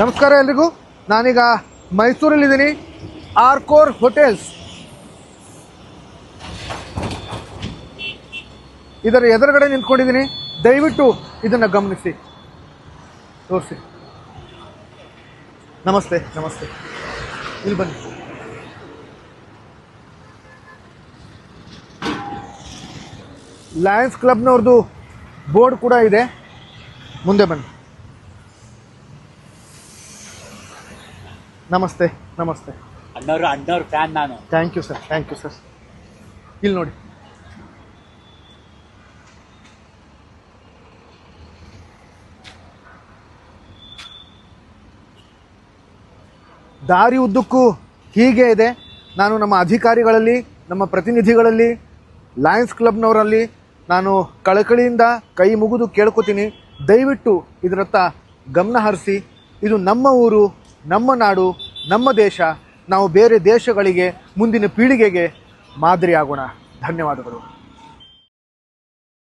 ನಮಸ್ಕಾರ ಎಲ್ರಿಗೂ. ನಾನೀಗ ಮೈಸೂರಲ್ಲಿದ್ದೀನಿ. ಆರ್ಕೋರ್ ಹೋಟೆಲ್ಸ್. ಇದರ ಎದುರುಗಡೆ ನಿಂತ್ಕೊಂಡಿದ್ದೀನಿ. ದಯವಿಟ್ಟು ಇದನ್ನು ಗಮನಿಸಿ. ತೋರಿಸಿ. ನಮಸ್ತೆ ನಮಸ್ತೆ. ಇಲ್ಲಿ ಬನ್ನಿ. ಲಯನ್ಸ್ ಕ್ಲಬ್ನವ್ರದ್ದು ಬೋರ್ಡ್ ಕೂಡ ಇದೆ. ಮುಂದೆ ಬನ್ನಿ. ನಮಸ್ತೆ ನಮಸ್ತೆ. ಅಣ್ಣವರು ಅಣ್ಣವ್ರ ಫ್ಯಾನ್ ನಾನು. Thank you sir thank you sir ಇಲ್ಲಿ ನೋಡಿ. ದಾರಿ ಉದ್ದಕ್ಕೂ ಹೀಗೆ ಇದೆ. ನಾನು ನಮ್ಮ ಅಧಿಕಾರಿಗಳಲ್ಲಿ ನಮ್ಮ ಪ್ರತಿನಿಧಿಗಳಲ್ಲಿ ಲಯನ್ಸ್ ಕ್ಲಬ್ನವರಲ್ಲಿ ನಾನು ಕಳಕಳಿಯಿಂದ ಕೈ ಮುಗಿದು ಕೇಳ್ಕೊತೀನಿ. ದಯವಿಟ್ಟು ಇದರತ್ತ ಗಮನ ಹರಿಸಿ. ಇದು ನಮ್ಮ ಊರು ನಮ್ಮ ನಾಡು ನಮ್ಮ ದೇಶ ನಾವು ಬೇರೆ ದೇಶಗಳಿಗೆ ಮುಂದಿನ ಪೀಳಿಗೆಗೆ ಮಾದರಿಯಾಗೋಣ. ಧನ್ಯವಾದಗಳು.